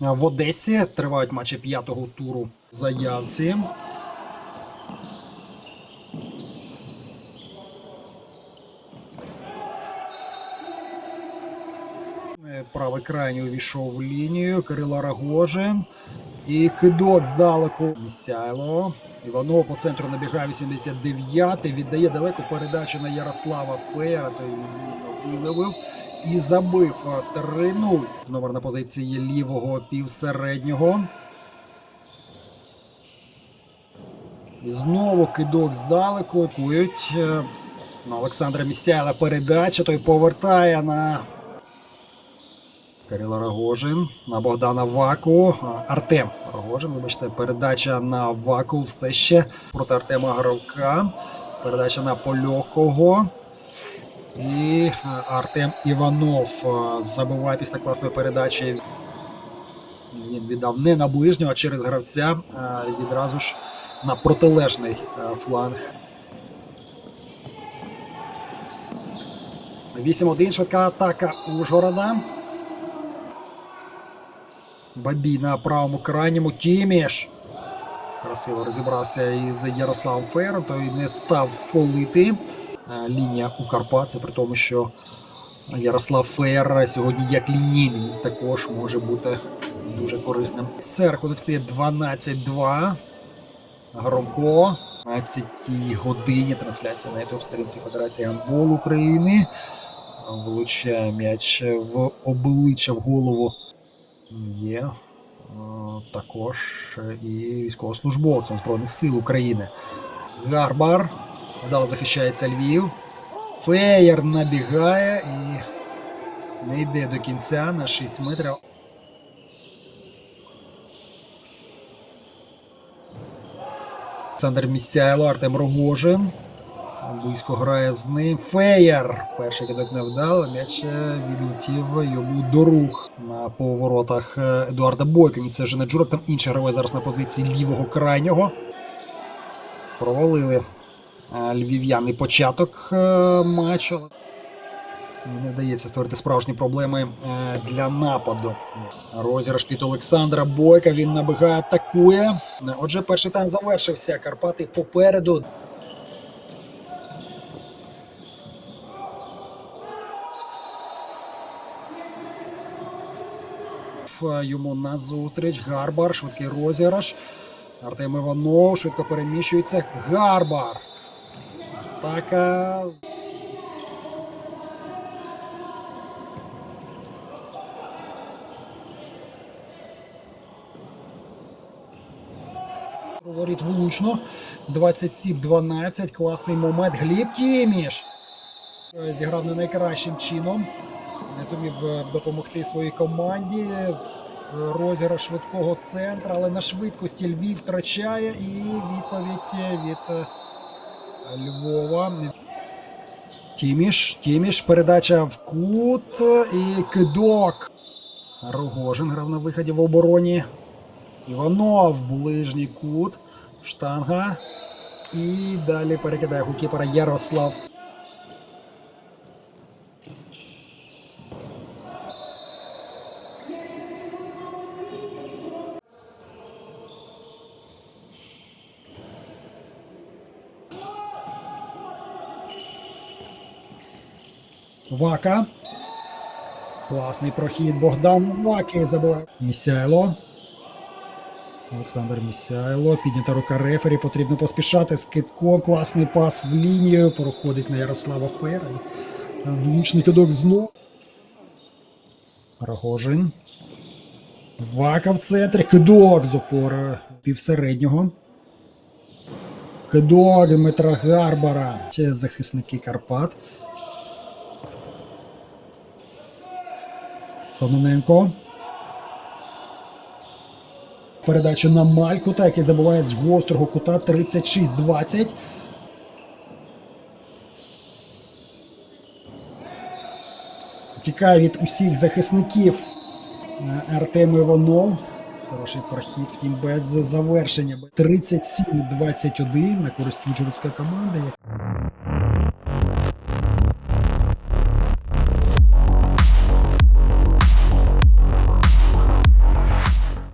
в Одесі. Тривають матчі п'ятого туру заявці. Правий крайній увійшов в лінію. Кирило Рагожин. І кидок здалеку. Місяйло. Іванов по центру набігає 89-й. Віддає далеку передачу на Ярослава Феєра. Той виловив і забив А, 3-0. Номер на позиції лівого півсереднього. І знову кидок здалеку. Кують е, на Олександра Місяйла передача. Той повертає на Кирило Рогожин на Богдана Ваку. Артем Рогожин, вибачте, передача на Ваку все ще проти Артема Гравка. Передача на Польохого. І Артем Іванов а, забиває після класної передачі. Він віддав не на ближнього, а через гравця а, відразу ж на протилежний фланг. 8-1 швидка атака Ужгорода. Бабій на правому крайньому. Тіміш. Красиво розібрався із Ярославом Фером, той не став фолити. Лінія у Карпат, це при тому, що Ярослав Фер сьогодні як лінійний також може бути дуже корисним. Це рахунок стає 12-2. Громко. 15 годині трансляція на youtube сторінці Федерації гандболу України. Влучає м'яч в обличчя в голову є е, також і військовослужбовцем Збройних сил України. Гарбар. Вдало захищається Львів. Феєр набігає і не йде до кінця на 6 метрів. Олександр Місяйло, Артем Рогожин. Близько грає з ним. Феєр. Перший кидок не вдало. М'яч е, відлетів йому до рук на поворотах е, Едуарда Бойко. Це вже не Джурок, там інший гравець зараз на позиції лівого крайнього. Провалили е, львів'яни початок е, матчу. Не вдається створити справжні проблеми е, для нападу. Розіграш від Олександра Бойка. Він набігає, атакує. Отже, перший тайм завершився. Карпати попереду. Йому назустріч. Гарбар, швидкий розіграш. Артем Іванов швидко переміщується. Гарбар. Атака. Говорить влучно. 27-12. Класний момент. Гліб Тіміш. Е, Зіграв не найкращим чином. Не зумів е, допомогти своїй команді. Розіграш швидкого центра, але на швидкості Львів втрачає і відповідь від е, Львова. Тіміш, Тіміш, передача в кут і кидок. Рогожин грав на виході в обороні. Іванов, ближній кут, штанга. І далі перекидає гукіпера Ярослав. Вака. Класний прохід. Богдан Ваки забиває. Місяйло. Олександр Місяйло. Піднята рука рефері. Потрібно поспішати з китком. Класний пас в лінію. Проходить на Ярослава Фера. Влучний кидок знов. Рогожин. Вака в центрі. Кидок з опори півсереднього. Кидок Дмитра Гарбара. Ще захисники Карпат. Кононенко. Передача на Малькута, який забуває з гострого кута 36-20. Тікає від усіх захисників е, Артем Іванов. Хороший прохід, втім, без завершення. 37-21 на користь Ужгородської команди.